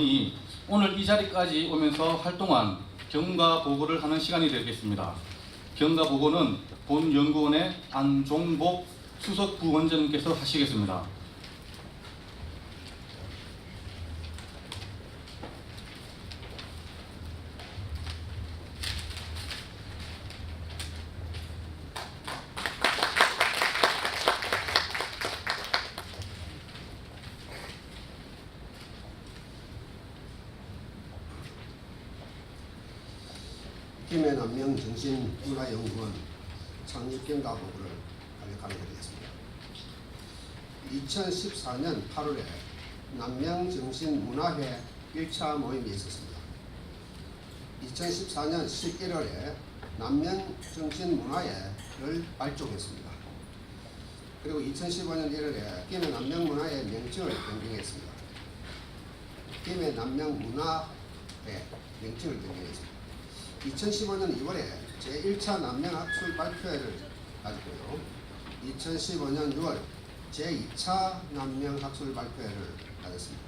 이 오늘 이 자리까지 오면서 활동한 경과 보고를 하는 시간이 되겠습니다. 경과 보고는 본 연구원의 안종복 수석 부원장님께서 하시겠습니다. 김해 남명 정신문화연구원 창립경과 보고를 간략하게 드리겠습니다. 2014년 8월에 남명 정신문화회 1차 모임이 있었습니다. 2014년 11월에 남명 정신문화회를 발족했습니다. 그리고 2015년 1월에 김해 남명문화회 명칭을 변경했습니다. 김해 남명문화회 명칭을 변경했습니다. 2015년 2월에 제1차 남명학술 발표회를 가지고요. 2015년 6월 제2차 남명학술 발표회를 가졌습니다.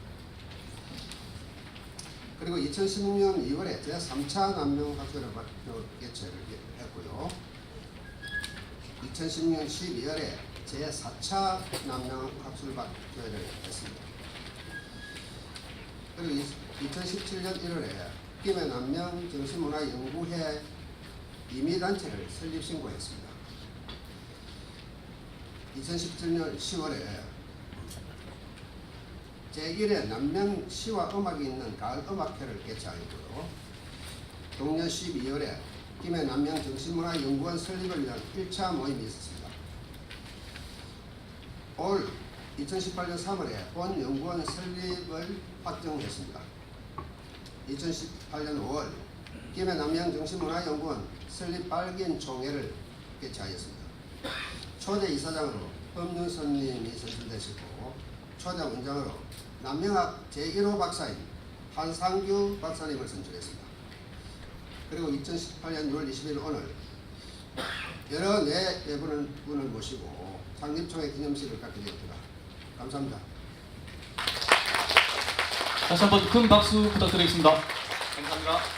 그리고 2016년 2월에 제3차 남명학술 발표 개최를 했고요. 2016년 12월에 제4차 남명학술 발표회를 했습니다. 그리고 2017년 1월에 김해 남명 정신문화연구회 임의단체를 설립 신고했습니다. 2017년 10월에 제1회 남명 시와 음악이 있는 가을 음악회를 개최하였고요. 동년 12월에 김해 남명 정신문화연구원 설립을 위한 1차 모임이 있었습니다. 올 2018년 3월에 본 연구원 설립을 확정했습니다. 2018년 5월 김해 남양 정신문화연구원 설립 발견 총회를 개최하였습니다. 초대 이사장으로 법륜선님이 선출되시고 초대 원장으로 남명학 제1호 박사인 한상규 박사님을 선출했습니다. 그리고 2018년 6월 20일 오늘 여러 네 분을, 분을 모시고 창립총회 기념식을 갖게 되었습니다. 감사합니다. 다시 한번 큰 박수 부탁드리겠습니다. 감사합니다.